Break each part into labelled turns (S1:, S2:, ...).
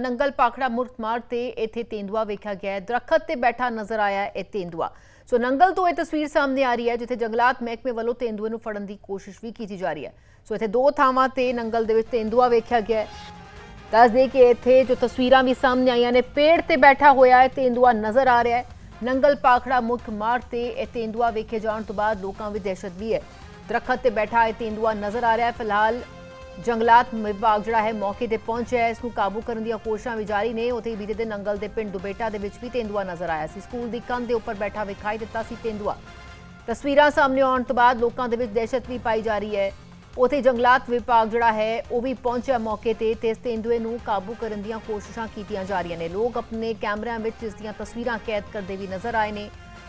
S1: ਨੰਗਲ ਪਾਖੜਾ ਮੁਰਤ ਮਾਰ ਤੇ ਇੱਥੇ ਤੇਂਦੂਆ ਵੇਖਿਆ ਗਿਆ ਹੈ। ਦਰਖਤ ਤੇ ਬੈਠਾ ਨਜ਼ਰ ਆਇਆ ਹੈ ਇਹ ਤੇਂਦੂਆ। ਸੋ ਨੰਗਲ ਤੋਂ ਇਹ ਤਸਵੀਰ ਸਾਹਮਣੇ ਆ ਰਹੀ ਹੈ, ਜਿੱਥੇ ਜੰਗਲਾਤ ਮਹਿਕਮੇ ਵੱਲੋਂ ਤੇਂਦੂਏ ਨੂੰ ਫੜਨ ਦੀ ਕੋਸ਼ਿਸ਼ ਵੀ ਕੀਤੀ ਜਾ ਰਹੀ ਹੈ। ਸੋ ਇੱਥੇ ਦੋ ਥਾਵਾਂ ਤੇ ਨੰਗਲ ਦੇ ਵਿੱਚ ਤੇਂਦੂਆ ਵੇਖਿਆ ਗਿਆ ਹੈ। ਦੱਸ ਦੇ ਕਿ ਇੱਥੇ ਜੋ ਤਸਵੀਰਾਂ ਵੀ ਸਾਹਮਣੇ ਆਈਆਂ ਨੇ, ਪੇੜ ਤੇ ਬੈਠਾ ਹੋਇਆ ਹੈ ਤੇਂਦੂਆ ਨਜ਼ਰ ਆ ਰਿਹਾ ਹੈ। ਨੰਗਲ ਪਾਖੜਾ ਮੁੱਖ ਮਾਰ ਤੇ ਇਹ ਤੇਂਦੂਆ ਵੇਖੇ ਜਾਣ ਤੋਂ ਬਾਅਦ ਲੋਕਾਂ ਵਿੱਚ ਦਹਿਸ਼ਤ ਵੀ ਹੈ। ਦਰਖਤ ਤੇ ਬੈਠਾ ਇਹ ਤੇਂਦੂਆ ਨਜ਼ਰ ਆ ਰਿਹਾ ਹੈ। ਫਿਲਹਾਲ ਜੰਗਲਾਤ ਵਿਭਾਗ ਜਿਹੜਾ ਹੈ ਮੌਕੇ ਤੇ ਪਹੁੰਚਿਆ ਹੈ। ਇਸ ਨੂੰ ਕਾਬੂ ਕਰਨ ਦੀਆਂ ਕੋਸ਼ਿਸ਼ਾਂ ਵੀ ਜਾਰੀ ਨੇ। ਉੱਥੇ ਹੀ ਬੀਤੇ ਦਿਨ ਨੰਗਲ ਦੇ ਪਿੰਡ ਦੁਬੇਟਾ ਦੇ ਵਿੱਚ ਵੀ ਤੇਂਦੂਆ ਨਜ਼ਰ ਆਇਆ ਸੀ। ਸਕੂਲ ਦੀ ਕੰਧ ਦੇ ਉੱਪਰ ਬੈਠਾ ਵਿਖਾਈ ਦਿੱਤਾ ਸੀ ਤੇਂਦੂਆ। ਤਸਵੀਰਾਂ ਸਾਹਮਣੇ ਆਉਣ ਤੋਂ ਬਾਅਦ ਲੋਕਾਂ ਦੇ ਵਿੱਚ ਦਹਿਸ਼ਤ ਵੀ ਪਾਈ ਜਾ ਰਹੀ ਹੈ। ਉੱਥੇ ਜੰਗਲਾਤ ਵਿਭਾਗ ਜਿਹੜਾ ਹੈ, ਉਹ ਵੀ ਪਹੁੰਚਿਆ ਮੌਕੇ ਤੇ ਤੇ ਇਸ ਤੇਂਦੂਏ ਨੂੰ ਕਾਬੂ ਕਰਨ ਦੀਆਂ ਕੋਸ਼ਿਸ਼ਾਂ ਕੀਤੀਆਂ ਜਾ ਰਹੀਆਂ ਨੇ। ਲੋਕ ਆਪਣੇ ਕੈਮਰਿਆਂ ਵਿੱਚ ਇਸ ਦੀਆਂ ਤਸਵੀਰਾਂ ਕੈਦ ਕਰਦੇ ਵੀ ਨਜ਼ਰ ਆਏ ਨੇ।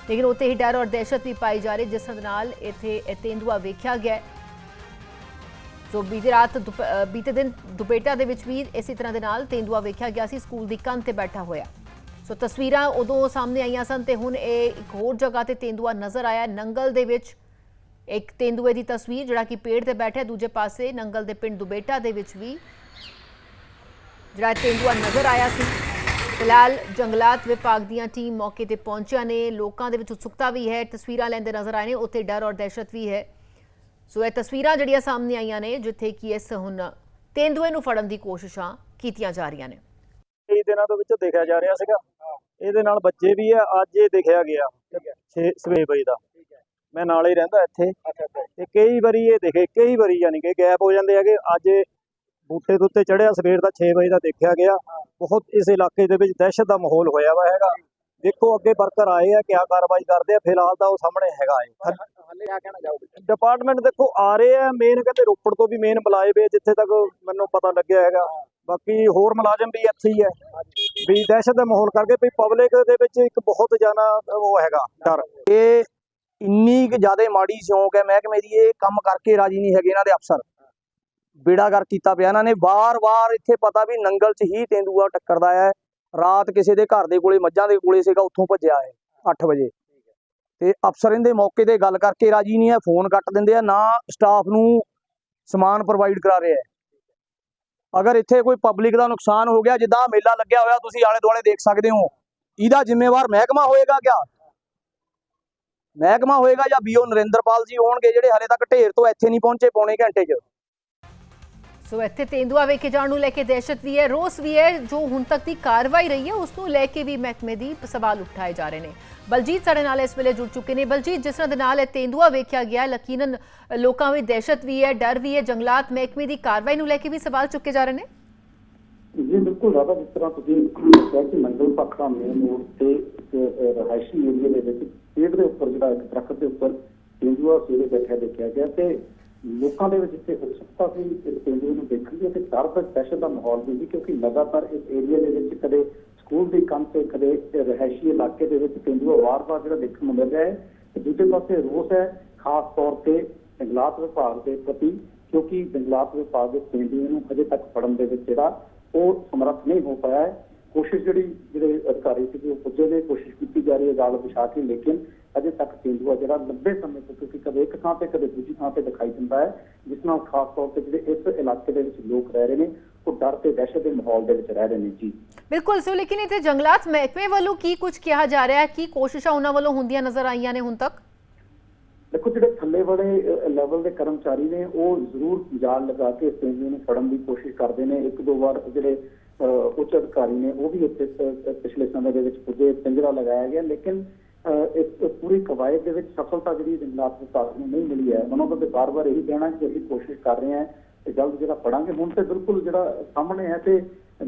S1: ਲੇਕਿਨ ਉੱਥੇ ਹੀ ਡਰ ਔਰ ਦਹਿਸ਼ਤ ਵੀ ਪਾਈ ਜਾ ਰਹੀ ਜਿਸ ਨਾਲ ਇੱਥੇ ਇਹ ਤੇਂਦੂਆ ਵੇਖਿਆ ਗਿਆ ਹੈ। ਸੋ ਬੀਤੀ ਰਾਤ ਦੁਪ- ਬੀਤੇ ਦਿਨ ਦੁਪੇਟਾ ਦੇ ਵਿੱਚ ਵੀ ਇਸੇ ਤਰ੍ਹਾਂ ਦੇ ਨਾਲ ਤੇਂਦੂਆ ਵੇਖਿਆ ਗਿਆ ਸੀ, ਸਕੂਲ ਦੀ ਕੰਧ ਤੇ ਬੈਠਾ ਹੋਇਆ। ਸੋ ਤਸਵੀਰਾਂ ਉਦੋਂ ਸਾਹਮਣੇ ਆਈਆਂ ਸਨ ਤੇ ਹੁਣ ਇਹ ਇੱਕ ਹੋਰ ਜਗ੍ਹਾ ਤੇ ਤੇਂਦੂਆ ਨਜ਼ਰ ਆਇਆ। ਨੰਗਲ ਦੇ ਵਿੱਚ ਇੱਕ ਤੇਂਦੂਏ ਦੀ ਤਸਵੀਰ, ਜਿਹੜਾ ਕਿ ਪੇੜ ਤੇ ਬੈਠਾ ਦੂਜੇ ਪਾਸੇ ਨੰਗਲ ਦੇ ਪਿੰਡ ਦੁਬੇਟਾ ਦੇ ਵਿੱਚ ਵੀ ਜਿਹੜਾ ਤੇਂਦੂਆ ਨਜ਼ਰ ਆਇਆ ਸੀ। ਫਿਲਹਾਲ ਜੰਗਲਾਤ ਵਿਭਾਗ ਦੀਆਂ ਟੀਮ ਮੌਕੇ ਤੇ ਪਹੁੰਚਿਆ ਨੇ। ਲੋਕਾਂ ਦੇ ਵਿੱਚ ਉਤਸੁਕਤਾ ਵੀ ਹੈ, ਤਸਵੀਰਾਂ ਲੈਂਦੇ ਨਜ਼ਰ ਆਏ ਨੇ। ਉੱਥੇ ਡਰ ਔਰ ਦਹਿਸ਼ਤ ਵੀ ਹੈ। ਸੋ ਇਹ ਤਸਵੀਰਾਂ ਜਿਹੜੀਆਂ ਸਾਹਮਣੇ ਆਈਆਂ ਨੇ ਜਿੱਥੇ ਕਿ ਇਸ ਹੁਣ ਤੇਂਦੂਏ ਨੂੰ ਫੜਨ ਦੀ ਕੋਸ਼ਿਸ਼ਾਂ ਕੀਤੀਆਂ ਜਾ ਰਹੀਆਂ ਨੇ।
S2: ਕਈ ਦਿਨਾਂ ਤੋਂ ਵਿੱਚ ਦੇਖਿਆ ਜਾ ਰਿਹਾ ਸੀਗਾ। ਇਹਦੇ ਨਾਲ ਬੱਚੇ ਵੀ ਆ ਅੱਜ ਇਹ ਦੇਖਿਆ ਗਿਆ। 6 ਸਵੇਰ ਵਜੇ ਦਾ। ਮੈਂ ਨਾਲ ਹੀ ਰਹਿੰਦਾ ਇੱਥੇ। ਤੇ ਕਈ ਵਾਰੀ ਇਹ ਦਿਖੇ ਕਈ ਵਾਰੀ ਯਾਨੀ ਕਿ ਗੈਪ ਹੋ ਜਾਂਦੇ ਹੈਗੇ। ਅੱਜ ਇਹ ਬੂਟੇ ਦੇ ਉੱਤੇ ਚੜਿਆ ਸਵੇਰ ਦਾ 6 ਵਜੇ ਦਾ ਦੇਖਿਆ ਗਿਆ। ਬਹੁਤ ਇਸ ਇਲਾਕੇ ਦੇ ਵਿੱਚ ਦਹਿਸ਼ਤ ਦਾ ਮਾਹੌਲ ਹੋਇਆ ਵਾ ਹੈਗਾ। ਦੇਖੋ ਅੱਗੇ ਵਰਕਰ ਆਏ ਆ ਕਿਆ ਕਾਰਵਾਈ ਕਰਦੇ ਆ। ਫਿਲਹਾਲ ਤਾਂ ਉਹ ਸਾਹਮਣੇ ਹੈਗਾ ਹੈ।
S3: ਹਲੇ ਆ ਕਹਿਣਾ ਚਾਹੋਗੇ?
S2: ਡਿਪਾਰਟਮੈਂਟ ਦੇਖੋ ਆ ਰਹੇ ਆ ਮੇਨ ਕਹਿੰਦੇ ਰੋਪੜ ਤੋਂ ਵੀ ਮੇਨ ਬੁਲਾਏ ਵੇ ਜਿੱਥੇ ਤੱਕ ਮੈਨੂੰ ਪਤਾ ਲੱਗਿਆ ਹੈਗਾ। ਬਾਕੀ ਹੋਰ ਮੁਲਾਜ਼ਮ ਵੀ ਇੱਥੇ ਹੀ ਹੈ ਵੀ ਦਹਿਸ਼ਤ ਦਾ ਮਾਹੌਲ ਕਰਕੇ ਵੀ ਪਬਲਿਕ ਦੇ ਵਿੱਚ ਇੱਕ ਬਹੁਤ ਜ਼ਿਆਦਾ ਉਹ ਹੈਗਾ ਡਰ।
S3: ਇਹ ਇੰਨੀ ਕਿ ਜ਼ਿਆਦਾ ਮਾੜੀ ਸਿਉਂਕ ਹੈ ਮਹਿਕਮੇ ਦੀ ਇਹ ਕੰਮ ਕਰਕੇ ਰਾਜੀ ਨਹੀਂ ਹੈਗੇ ਇਹਨਾਂ ਦੇ ਅਫਸਰ। ਬੇੜਾਗਰ ਕੀਤਾ ਪਿਆ ਇਹਨਾਂ ਨੇ। ਵਾਰ-ਵਾਰ ਇੱਥੇ ਪਤਾ ਵੀ ਨੰਗਲ 'ਚ ਹੀ ਤੇਂਦੂਆ ਟੱਕਰਦਾ ਹੈ। ਰਾਤ ਕਿਸੇ ਦੇ ਘਰ ਦੇ ਕੋਲੇ ਮੱਝਾਂ ਦੇ ਕੋਲੇ ਸੀਗਾ ਉੱਥੋਂ ਭੱਜਿਆ ਹੈ 8 ਵਜੇ। ਤੇ ਅਫਸਰ ਇਹਦੇ ਮੌਕੇ ਤੇ ਗੱਲ ਕਰਕੇ ਰਾਜੀ ਨਹੀਂ ਹੈ, ਫੋਨ ਕੱਟ ਦਿੰਦੇ ਆ, ਨਾ ਸਟਾਫ ਨੂੰ ਸਮਾਨ ਪ੍ਰੋਵਾਈਡ ਕਰਾ ਰਿਹਾ ਹੈ ਅਗਰ ਇੱਥੇ ਕੋਈ ਪਬਲਿਕ ਦਾ ਨੁਕਸਾਨ ਹੋ ਗਿਆ, ਜਿੱਦਾਂ ਮੇਲਾ ਲੱਗਿਆ ਹੋਇਆ, ਤੁਸੀਂ ਆਲੇ ਦੁਆਲੇ ਦੇਖ ਸਕਦੇ ਹੋ। ਇਹਦਾ ਜ਼ਿੰਮੇਵਾਰ ਮਹਿਕਮਾ ਹੋਏਗਾ ਕਿਆ? ਮਹਿਕਮਾ ਹੋਏਗਾ ਜਾਂ ਬੀਓ ਨਰਿੰਦਰਪਾਲ ਜੀ ਹੋਣਗੇ, ਜਿਹੜੇ ਹਲੇ ਤੱਕ ਢੇਰ ਤੋਂ ਇੱਥੇ ਨਹੀਂ ਪਹੁੰਚੇ, ਪੌਣੇ ਘੰਟੇ 'ਚ।
S1: ਸੋ ਇੱਥੇ ਤੇਂਦੂਆ ਵੇਖੇ ਜਾਣ ਨੂੰ ਲੈ ਕੇ ਦਹਿਸ਼ਤ ਵੀ ਹੈ ਰੋਸ ਵੀ ਹੈ ਜੋ ਹੁਣ ਤੱਕ ਦੀ ਕਾਰਵਾਈ ਰਹੀ ਹੈ ਉਸ ਨੂੰ ਲੈ ਕੇ ਵੀ ਮਹਿਕਮੇ ਦੀ ਸਵਾਲ ਉਠਾਏ ਜਾ ਰਹੇ ਨੇ। ਬਲਜੀਤ ਸਾਡੇ ਨਾਲ ਇਸ ਵੇਲੇ ਜੁੜ ਚੁੱਕੇ ਨੇ। ਬਲਜੀਤ ਜਿਸ ਤਰ੍ਹਾਂ ਦੇ ਨਾਲ ਇਹ ਤੇਂਦੂਆ ਵੇਖਿਆ ਗਿਆ ਹੈ, ਲੋਕਾਂ ਵਿੱਚ ਦਹਿਸ਼ਤ ਵੀ ਹੈ ਡਰ ਵੀ ਹੈ ਜੰਗਲਾਤ ਮਹਿਕਮੇ ਦੀ ਕਾਰਵਾਈ ਨੂੰ ਲੈ ਕੇ ਵੀ ਸਵਾਲ ਚੁੱਕੇ ਜਾ ਰਹੇ ਨੇ।
S4: ਜੀ ਬਿਲਕੁਲ ਰਾਧਾ ਜਿਸ ਤਰ੍ਹਾਂ ਤੁਸੀਂ ਦੱਸਿਆ ਕਿ ਮੰਗਲ ਪੱਖਾ ਮੇਨ ਰੋਡ ਤੇ ਰਹਾਇਸ਼ੀ ਏਰੀਆ ਦੇ ਵਿੱਚ ਪੇੜ ਦੇ ਉੱਪਰ ਜਿਹੜਾ ਇੱਕ ਦਰਖਤ ਦੇ ਉੱਪਰ ਤੇਂਦੂਆ ਸਵੇਰੇ ਬੈਠਿਆ ਦੇਖਿਆ ਗਿਆ ਤੇ ਲੋਕਾਂ ਦੇ ਵਿੱਚ ਇੱਥੇ ਉਤਸੁਕਤਾ ਸੀ, ਇਸ ਤੇਂਦੂਏ ਨੂੰ ਦੇਖਣ ਦੀ ਅਤੇ ਡਰ ਤੇ ਦਹਿਸ਼ਤ ਦਾ ਮਾਹੌਲ ਵੀ ਸੀ, ਕਿਉਂਕਿ ਲਗਾਤਾਰ ਇਸ ਏਰੀਆ ਦੇ ਵਿੱਚ ਕਦੇ ਸਕੂਲ ਦੀ ਕੰਧ ਤੇ, ਕਦੇ ਰਹਾਇਸ਼ੀ ਇਲਾਕੇ ਦੇ ਵਿੱਚ ਤੇਂਦੂਆ ਵਾਰ-ਵਾਰ ਜਿਹੜਾ ਦੇਖਣ ਨੂੰ ਮਿਲ ਰਿਹਾ ਹੈ। ਤੇ ਦੂਜੇ ਪਾਸੇ ਰੋਸ ਹੈ, ਖਾਸ ਤੌਰ ਤੇ ਜੰਗਲਾਤ ਵਿਭਾਗ ਦੇ ਪ੍ਰਤੀ, ਕਿਉਂਕਿ ਜੰਗਲਾਤ ਵਿਭਾਗ ਦੇ ਤੇਂਦੂਏ ਨੂੰ ਅਜੇ ਤੱਕ ਫੜਨ ਦੇ ਵਿੱਚ ਜਿਹੜਾ ਉਹ ਸਮਰੱਥ ਨਹੀਂ ਹੋ ਪਾਇਆ ਹੈ। ਕੋਸ਼ਿਸ਼ ਜਿਹੜੀ, ਜਿਹੜੇ ਅਧਿਕਾਰੀ ਸੀ, ਉਹ ਪੁੱਜੇ ਨੇ, ਕੋਸ਼ਿਸ਼ ਕੀਤੀ ਜਾ ਰਹੀ ਹੈ ਜਾਲ ਵਿਛਾ ਕੇ ਲੇਕਿਨ ਅਜੇ ਤੱਕ ਤੇਂਦੂਆ ਜਿਹੜਾ ਲੰਬੇ ਸਮੇਂ ਤੋਂ ਕਿਉਂਕਿ ਕਦੇ ਇੱਕ ਥਾਂ ਤੇ ਕਦੇ ਦੂਜੀ ਥਾਂ ਤੇ ਦਿਖਾਈ ਦਿੰਦਾ ਹੈ ਜਿਸ ਨਾਲ ਖਾਸ ਤੌਰ ਤੇ ਜਿਹੜੇ ਇਸ ਇਲਾਕੇ ਦੇ ਵਿੱਚ ਲੋਕ ਰਹਿ ਰਹੇ ਨੇ ਉਹ ਡਰ ਤੇ ਦਹਿਸ਼ਤ ਦੇ ਮਾਹੌਲ ਦੇ ਵਿੱਚ ਰਹਿ ਰਹੇ ਨੇ ਜੀ।
S1: ਬਿਲਕੁਲ ਸੋ ਲੇਕਿਨ ਇੱਥੇ ਜੰਗਲਾਤ ਮਹਿਕਮੇ ਵੱਲੋਂ ਕੀ ਕੁਝ ਕਿਹਾ ਜਾ ਰਿਹਾ ਹੈ? ਕੀ ਕੋਸ਼ਿਸ਼ਾਂ ਉਹਨਾਂ ਵੱਲੋਂ ਹੁੰਦੀਆਂ ਨਜ਼ਰ ਆਈਆਂ ਨੇ ਹੁਣ ਤੱਕ?
S4: ਦੇਖੋ ਜਿਹੜੇ ਥੱਲੇ ਵਾਲੇ ਲੈਵਲ ਦੇ ਕਰਮਚਾਰੀ ਨੇ ਉਹ ਜ਼ਰੂਰ ਜਾਲ ਲਗਾ ਕੇ ਇਸ ਨੂੰ ਫੜਨ ਦੀ ਕੋਸ਼ਿਸ਼ ਕਰਦੇ ਨੇ। ਇੱਕ ਦੋ ਵਾਰ ਜਿਹੜੇ ਉੱਚ ਅਧਿਕਾਰੀ ਨੇ ਉਹ ਵੀ ਇੱਥੇ ਪਿਛਲੇ ਸਮੇਂ ਦੇ ਵਿੱਚ ਪੁੱਜੇ ਪਿੰਜਰਾ ਲਗਾਇਆ ਗਿਆ ਲੇਕਿਨ ਇਸ ਪੂਰੀ ਕਵਾਇਦ ਦੇ ਵਿੱਚ ਸਫਲਤਾ ਜਿਹੜੀ ਜੰਗਲਾਤ ਵਿਭਾਗ ਨੂੰ ਨਹੀਂ ਮਿਲੀ ਹੈ। ਉਹਨਾਂ ਦਾ ਤੇ ਬਾਰ-ਬਾਰ ਇਹੀ ਕਹਿਣਾ ਕਿ ਅਸੀਂ ਕੋਸ਼ਿਸ਼ ਕਰ ਰਹੇ ਹਾਂ ਤੇ ਜਲਦ ਜਿਹੜਾ ਪੜਾਂਗੇ ਹੁਣ ਤੇ ਬਿਲਕੁਲ ਜਿਹੜਾ ਸਾਹਮਣੇ ਹੈ ਤੇ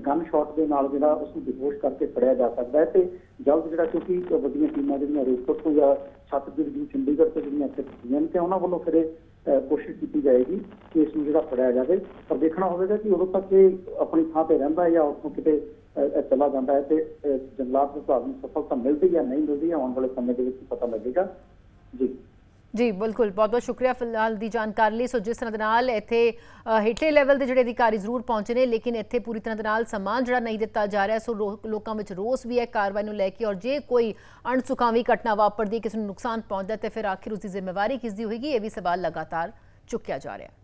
S4: ਗਨ ਸ਼ਾਟ ਦੇ ਨਾਲ ਜਿਹੜਾ ਉਸ ਨੂੰ ਬੇਹੋਸ਼ ਕਰਕੇ ਫੜਿਆ ਜਾ ਸਕਦਾ ਹੈ ਤੇ ਜਲਦ ਜਿਹੜਾ ਕਿਉਂਕਿ ਵੱਡੀਆਂ ਟੀਮਾਂ ਜਿਹੜੀਆਂ ਰੋਪੜ ਤੋਂ ਜਾਂ ਛੱਤਬੀੜ ਦੀ ਚੰਡੀਗੜ੍ਹ ਤੋਂ ਜਿਹੜੀਆਂ ਇੱਥੇ ਪਹੁੰਚੀਆਂ ਨੇ ਤੇ ਉਹਨਾਂ ਵੱਲੋਂ ਫਿਰ ਕੋਸ਼ਿਸ਼ ਕੀਤੀ ਜਾਏਗੀ ਕਿ ਇਸ ਨੂੰ ਜਿਹੜਾ ਫੜਿਆ ਜਾਵੇ। ਪਰ ਦੇਖਣਾ ਹੋਵੇਗਾ ਕਿ ਉਦੋਂ ਤੱਕ ਇਹ ਆਪਣੀ ਥਾਂ ਤੇ ਰਹਿੰਦਾ ਹੈ ਜਾਂ ਉੱਥੋਂ ਕਿਤੇ ਚਲਾ ਜਾਂਦਾ ਹੈ ਤੇ ਅਹ, ਜੰਗਲਾਤ ਵਿਭਾਗ ਨੂੰ ਸਫਲਤਾ ਮਿਲਦੀ ਜਾਂ ਨਹੀਂ ਮਿਲਦੀ ਆਉਣ ਵਾਲੇ ਸਮੇਂ ਦੇ ਵਿੱਚ ਪਤਾ ਲੱਗੇਗਾ। ਜੀ।
S1: ਜੀ ਬਿਲਕੁਲ। ਬਹੁਤ ਬਹੁਤ ਸ਼ੁਕਰੀਆ ਫਿਲਹਾਲ ਦੀ ਜਾਣਕਾਰੀ ਲਈ। ਸੋ ਜਿਸ ਤਰ੍ਹਾਂ ਦੇ ਨਾਲ ਇੱਥੇ ਅ, ਹੇਠਲੇ ਲੈਵਲ ਦੇ ਜਿਹੜੇ ਅਧਿਕਾਰੀ ਜ਼ਰੂਰ ਪਹੁੰਚੇ ਨੇ ਲੇਕਿਨ ਇੱਥੇ ਪੂਰੀ ਤਰ੍ਹਾਂ ਦੇ ਨਾਲ ਸਮਾਨ ਜਿਹੜਾ ਨਹੀਂ ਦਿੱਤਾ ਜਾ ਰਿਹਾ ਸੋ ਲੋ- ਲੋਕਾਂ ਵਿੱਚ ਰੋਸ ਵੀ ਹੈ ਕਾਰਵਾਈ ਨੂੰ ਲੈ ਕੇ ਔਰ ਜੇ ਕੋਈ ਅਣਸੁਖਾਵੀ ਘਟਨਾ ਵਾਪਰਦੀ ਹੈ, ਕਿਸੇ ਨੂੰ ਨੁਕਸਾਨ ਪਹੁੰਚਦਾ ਹੈ ਤੇ ਫਿਰ ਆਖਿਰ ਉਸ ਦੀ ਜ਼ਿੰਮੇਵਾਰੀ ਕਿਸ ਦੀ ਹੋਏਗੀ ਇਹ ਵੀ ਸਵਾਲ ਲਗਾਤਾਰ ਚੁੱਕਿਆ ਜਾ ਰਿਹਾ।